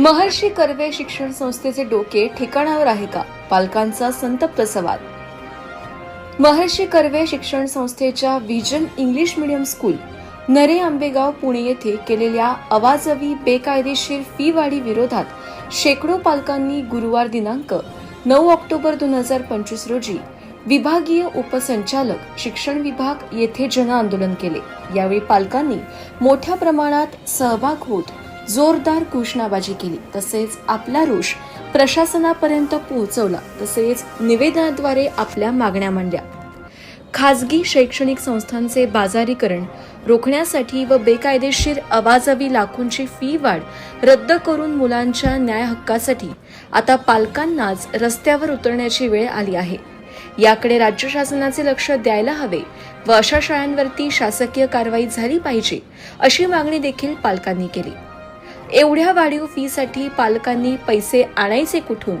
महर्षी कर्वे शिक्षण संस्थेचे डोके ठिकाणावर आहे का? पालकांचा संतप्त सवाल. महर्षी कर्वे शिक्षण संस्थेच्या विजन इंग्लिश मीडियम स्कूल नरे आंबेगाव पुणे येथे केलेल्या अवाजवी बेकायदेशीर फी वाढी विरोधात शेकडो पालकांनी गुरुवार दिनांक नऊ ऑक्टोबर दोन हजार पंचवीस रोजी विभागीय उपसंचालक शिक्षण विभाग येथे जनआंदोलन केले. यावेळी पालकांनी मोठ्या प्रमाणात सहभाग होत जोरदार घोषणाबाजी केली. तसेच आपला रोष प्रशासनापर्यंत पोहोचवला. तसेच निवेदनाद्वारे आपल्या मागण्या मांडल्या. खाजगी शैक्षणिक संस्थांचे बाजारीकरण रोखण्यासाठी व बेकायदेशीर अवाजवी लाखोंची फी वाढ रद्द करून मुलांच्या न्याय हक्कासाठी आता पालकांनाच रस्त्यावर उतरण्याची वेळ आली आहे. याकडे राज्य शासनाचे लक्ष द्यायला हवे व अशा शाळांवरती शासकीय कारवाई झाली पाहिजे अशी मागणी देखील पालकांनी केली. एवढ्या वाढीव फीसाठी पालकांनी पैसे आणायचे कुठून?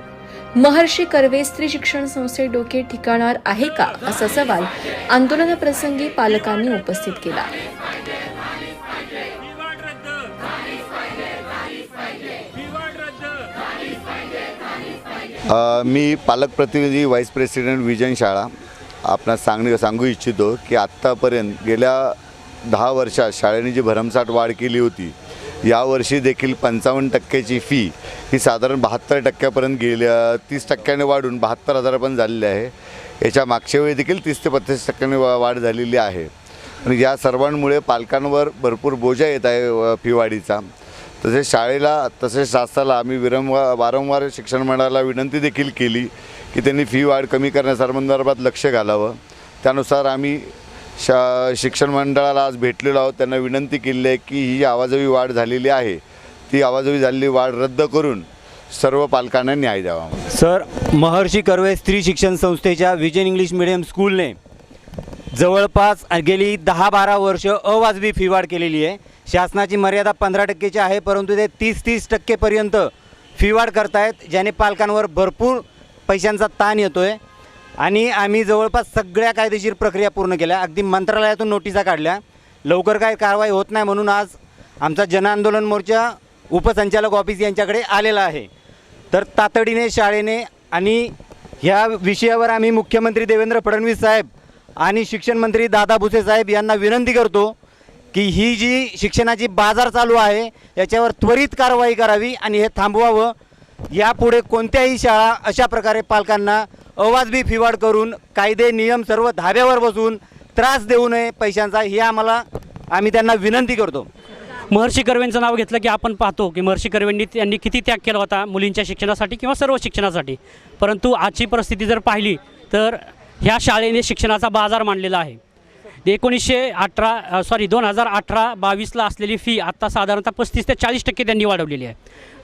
महर्षी कर्वे स्त्री शिक्षण संस्थे डोके ठिकाणार आहे का? असा सवाल आंदोलनाप्रसंगी पालकांनी उपस्थित केला. मी पालक प्रतिनिधी व्हाईस प्रेसिडेंट विजन शाळा आपणास सांगणे सांगू इच्छितो की आत्तापर्यंत गेल्या दहा वर्षात शाळेने जी भरमसाठ वाढ केली होती यावर्षी देखील पंचावन्न टक्क्याची फी ही साधारण बहात्तर टक्क्यापर्यंत गेल्या तीस टक्क्याने वाढून बहात्तर हजारपर्यंत झालेली आहे. याच्या मागच्या वेळी देखील तीस ते पस्तीस टक्क्याने वा वाढ झालेली आहे. आणि या सर्वांमुळे पालकांवर भरपूर बोजा येत आहे फी वाढीचा. तसेच शाळेला तसेच शासनाला आम्ही विरंवार वारंवार शिक्षण मंडळाला विनंती देखील केली की त्यांनी फी वाढ कमी करण्यासंदर्भात लक्ष घालावं. त्यानुसार आम्ही शा शिक्षण मंडळाला आज भेटलेलो आहोत. त्यांना विनंती केली आहे की ही आवाजवी वाढ झालेली आहे. ती आवाजवी झालेली वाढ रद्द करून सर्व पालकांना न्याय द्यावा सर महर्षी कर्वे स्त्री शिक्षण संस्थेच्या विजन इंग्लिश मिडियम स्कूलने जवळपास गेली दहा बारा वर्ष अवाजवी फी वाढ केलेली आहे. शासनाची मर्यादा पंधरा टक्केची आहे परंतु ते तीस तीस टक्केपर्यंत फी वाढ करतायत ज्याने पालकांवर भरपूर पैशांचा ताण येतो आहे आणि आम्ही जवळपास सगळ्या कायदेशीर प्रक्रिया पूर्ण केल्या. अगदी मंत्रालयातून नोटिसा काढल्या. लवकर काय कारवाई होत नाही म्हणून आज आमचा जनआंदोलन मोर्चा उपसंचालक ऑफिस यांच्याकडे आलेला आहे. तर तातडीने शाळेने आणि ह्या विषयावर आम्ही मुख्यमंत्री देवेंद्र फडणवीस साहेब आणि शिक्षण मंत्री दादा भुसे साहेब यांना विनंती करतो की ही जी शिक्षणाची बाजार चालू आहे याच्यावर त्वरित कारवाई करावी आणि हे थांबवावं. यापुढे कोणत्याही शाळा अशा प्रकारे पालकांना अवाजबी फिवाड करून कायदे नियम सर्व धाब्यावर बसून त्रास देऊ नये पैशांचा हे आम्हाला आम्ही त्यांना विनंती करतो. महर्षी कर्वेंचं नाव घेतलं की आपण पाहतो की महर्षी कर्वेंनी त्यांनी किती त्याग केला होता मुलींच्या शिक्षणासाठी किंवा सर्व शिक्षणासाठी. परंतु आजची परिस्थिती जर पाहिली तर ह्या शाळेने शिक्षणाचा बाजार मांडलेला आहे. एकोणीसशे अठरा सॉरी दोन हजार अठरा बावीसला असलेली फी आत्ता साधारणतः पस्तीस ते चाळीस टक्के त्यांनी वाढवलेली आहे.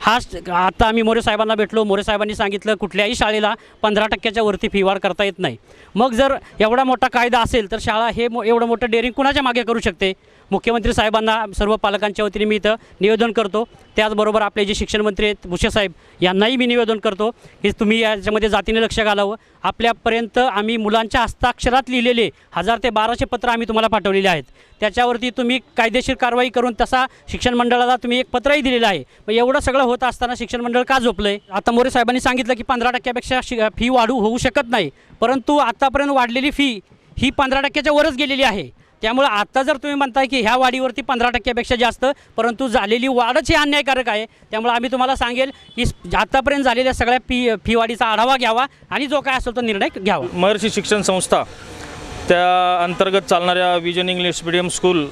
हा आत्ता आम्ही मोरे साहेबांना भेटलो. मोरे साहेबांनी सांगितलं कुठल्याही शाळेला पंधरा टक्क्याच्या वरती फी वाढ करता येत नाही. मग जर एवढा मोठा कायदा असेल तर शाळा हे मो एवढं मोठं डेअरिंग कुणाच्या मागे करू शकते? मुख्यमंत्री साहेबांना सर्व पालकांच्या वतीने मी इथं निवेदन करतो. त्याचबरोबर आपले जे शिक्षण मंत्री आहेत भुसे साहेब यांनाही मी निवेदन करतो की तुम्ही याच्यामध्ये जातीने लक्ष घालावं. आपल्यापर्यंत आम्ही मुलांच्या हस्ताक्षरात लिहिलेले हजार ते बाराशे पत्र आम्ही तुम्हाला पाठवलेले आहेत. त्याच्यावरती तुम्ही कायदेशीर कारवाई करून तसा शिक्षण मंडळाला तुम्ही एक पत्रही दिलेलं आहे. मग एवढं सगळं होत असताना शिक्षण मंडळ का झोपलं आहे आता मोरे साहेबांनी सांगितलं की पंधरा टक्क्यापेक्षा शि फी वाढू होऊ शकत नाही. परंतु आत्तापर्यंत वाढलेली फी ही पंधरा टक्क्याच्या वरच गेलेली आहे. त्यामुळं आता जर तुम्ही म्हणताय की ह्या वाढीवरती पंधरा टक्क्यापेक्षा जास्त परंतु झालेली वाढच ही अन्यायकारक आहे. त्यामुळे आम्ही तुम्हाला सांगेल की आत्तापर्यंत झालेल्या सगळ्या फी फी वाढीचा आढावा घ्यावा आणि जो काय असेल तो निर्णय घ्यावा. महर्षी शिक्षण संस्था त्या अंतर्गत चालणाऱ्या विजन इंग्लिश मिडियम स्कूल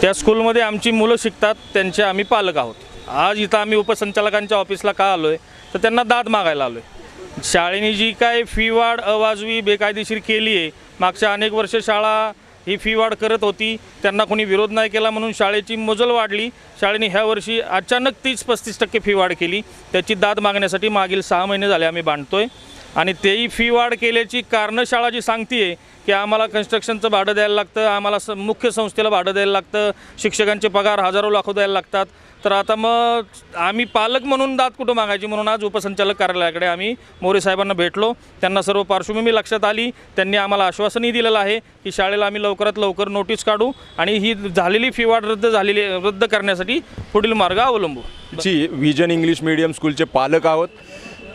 त्या स्कूलमध्ये आमची मुलं शिकतात त्यांचे आम्ही पालक आहोत. आज इथं आम्ही उपसंचालकांच्या ऑफिसला का आलो आहे तर त्यांना दाद मागायला आलो आहे शाळेने जी काय फी वाढ अवाजवी बेकायदेशीर केली आहे मागच्या अनेक वर्ष शाळा ही फी वाढ करत होती. त्यांना कोणी विरोध नाही केला म्हणून शाळेची मजल वाढली. शाळेने ह्या वर्षी अचानक तीस पस्तीस टक्के फी वाढ केली. त्याची दाद मागण्यासाठी मागील सहा महिने झाले आम्ही बांधतोय. आणि तेही फी वाढ केल्याची कारणं शाळा जी सांगते की आम्हाला कन्स्ट्रक्शनचं भाडं द्यायला लागतं आम्हाला स मुख्य संस्थेला भाडं द्यायला लागतं शिक्षकांचे पगार हजारो लाखो द्यायला लागतात. तर आता मग आम्ही पालक म्हणून दात कुठं मागायची म्हणून आज उपसंचालक कार्यालयाकडे आम्ही मोरे साहेबांना भेटलो. त्यांना सर्व पार्श्वभूमी लक्षात आली. त्यांनी आम्हाला आश्वासनही दिलेलं आहे की शाळेला आम्ही लवकरात लवकर नोटीस काढू आणि ही झालेली फी वाढ रद्द झालेली रद्द करण्यासाठी पुढील मार्ग अवलंबू. जी विजन इंग्लिश मीडियम स्कूलचे पालक आहोत.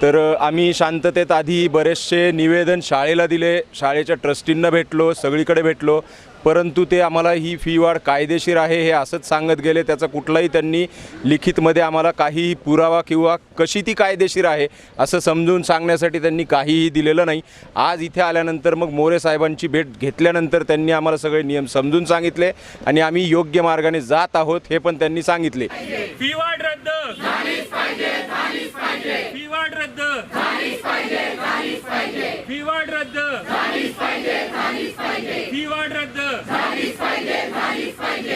तर आम्ही शांततेत आधी बरेचसे निवेदन शाळेला दिले. शाळेच्या ट्रस्टींना भेटलो सगळीकडे भेटलो. परंतु ते आम्हाला ही फी वाढ कायदेशीर आहे हे असंच सांगत गेले. त्याचा कुठलाही त्यांनी लिखितमध्ये आम्हाला काहीही पुरावा किंवा कशी ती कायदेशीर आहे असं समजून सांगण्यासाठी त्यांनी काहीही दिलेलं नाही. आज इथे आल्यानंतर मग मोरे साहेबांची भेट घेतल्यानंतर त्यांनी आम्हाला सगळे नियम समजून सांगितले आणि आम्ही योग्य मार्गाने जात आहोत हे पण त्यांनी सांगितले. फी वाढ रद्द फी वाढ रद्द फी वाढ रद्द फी वाढ रद्द